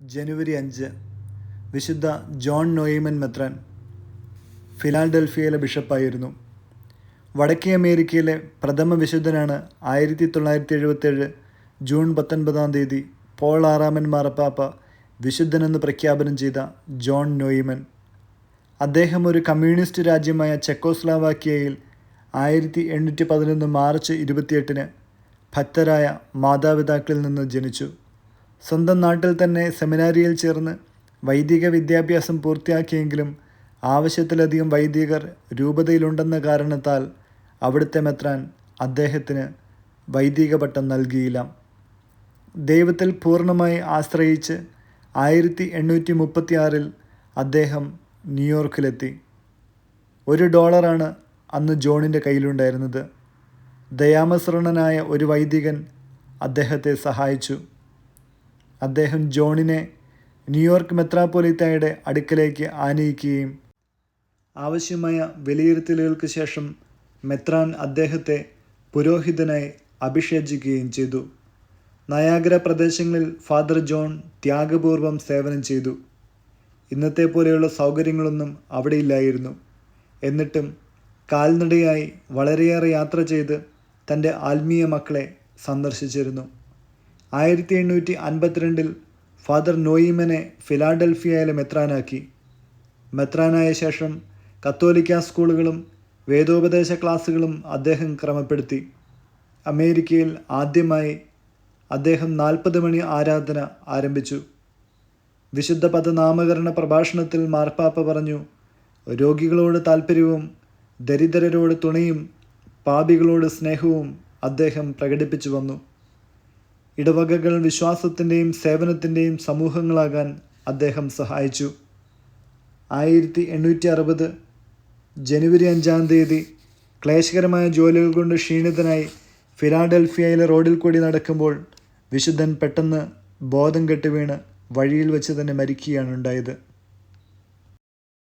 ജനുവരി അഞ്ച് വിശുദ്ധ ജോൺ നോയിമൻ മെത്രാൻ ഫിലാഡൽഫിയയിലെ ബിഷപ്പായിരുന്നു. വടക്കേ അമേരിക്കയിലെ പ്രഥമ വിശുദ്ധനാണ് ആയിരത്തി തൊള്ളായിരത്തി എഴുപത്തേഴ് ജൂൺ പത്തൊൻപതാം തീയതി പോൾ ആറാമൻ മാറപ്പാപ്പ വിശുദ്ധനെന്ന് പ്രഖ്യാപനം ചെയ്ത ജോൺ നോയിമൻ. അദ്ദേഹം ഒരു കമ്മ്യൂണിസ്റ്റ് രാജ്യമായ ചെക്കോസ്ലാവാക്യയിൽ ആയിരത്തി എണ്ണൂറ്റി പതിനൊന്ന് മാർച്ച് ഇരുപത്തിയെട്ടിന് ഭക്തരായ മാതാപിതാക്കളിൽ നിന്ന് ജനിച്ചു. സ്വന്തം നാട്ടിൽ തന്നെ സെമിനാരിയിൽ ചേർന്ന് വൈദിക വിദ്യാഭ്യാസം പൂർത്തിയാക്കിയെങ്കിലും ആവശ്യത്തിലധികം വൈദികർ രൂപതയിലുണ്ടെന്ന കാരണത്താൽ അവിടുത്തെ മെത്രാൻ അദ്ദേഹത്തിന് വൈദിക പട്ടം നൽകിയില്ല. ദൈവത്തിൽ പൂർണമായി ആശ്രയിച്ച് ആയിരത്തി എണ്ണൂറ്റി മുപ്പത്തി ആറിൽ അദ്ദേഹം ന്യൂയോർക്കിലെത്തി. ഒരു ഡോളറാണ് അന്ന് ജോണിന്റെ കയ്യിലുണ്ടായിരുന്നത്. ദയാമസൃണനായ ഒരു വൈദികൻ അദ്ദേഹത്തെ സഹായിച്ചു. അദ്ദേഹം ജോണിനെ ന്യൂയോർക്ക് മെത്രാപ്പൊലിത്തയുടെ അടുക്കലേക്ക് ആനയിക്കുകയും ആവശ്യമായ വിലയിരുത്തലുകൾക്ക് ശേഷം മെത്രാൻ അദ്ദേഹത്തെ പുരോഹിതനായി അഭിഷേചിക്കുകയും ചെയ്തു. നയാഗ്ര പ്രദേശങ്ങളിൽ ഫാദർ ജോൺ ത്യാഗപൂർവം സേവനം ചെയ്തു. ഇന്നത്തെ പോലെയുള്ള സൗകര്യങ്ങളൊന്നും അവിടെ ഇല്ലായിരുന്നു. എന്നിട്ടും കാൽനടയായി വളരെയേറെ യാത്ര ചെയ്ത് തന്റെ ആത്മീയ മക്കളെ സന്ദർശിച്ചിരുന്നു. ആയിരത്തി എണ്ണൂറ്റി അൻപത്തിരണ്ടിൽ ഫാദർ നോയിമനെ ഫിലാഡൽഫിയയിലെ മെത്രാനാക്കി. മെത്രാനായ ശേഷം കത്തോലിക്ക സ്കൂളുകളും വേദോപദേശ ക്ലാസ്സുകളും അദ്ദേഹം ക്രമപ്പെടുത്തി. അമേരിക്കയിൽ ആദ്യമായി അദ്ദേഹം നാൽപ്പത് മണി ആരാധന ആരംഭിച്ചു. വിശുദ്ധ പദനാമകരണ പ്രഭാഷണത്തിൽ മാർപ്പാപ്പ പറഞ്ഞു രോഗികളോട് താല്പര്യവും ദരിദ്രരോട് തുണയും പാപികളോട് സ്നേഹവും അദ്ദേഹം പ്രകടിപ്പിച്ചു വന്നു. ഇടവകകൾ വിശ്വാസത്തിന്റെയും സേവനത്തിന്റെയും സമൂഹങ്ങളാകാൻ അദ്ദേഹം സഹായിച്ചു. ആയിരത്തി എണ്ണൂറ്റി അറുപത് ജനുവരി അഞ്ചാം തീയതി ക്ലേശകരമായ ജോലികൾ കൊണ്ട് ക്ഷീണിതനായി ഫിലാഡൽഫിയയിലെ റോഡിൽ കൂടി നടക്കുമ്പോൾ വിശുദ്ധൻ പെട്ടെന്ന് ബോധം കെട്ട് വീണ് വഴിയിൽ വെച്ച് തന്നെ മരിക്കുകയാണ് ഉണ്ടായത്.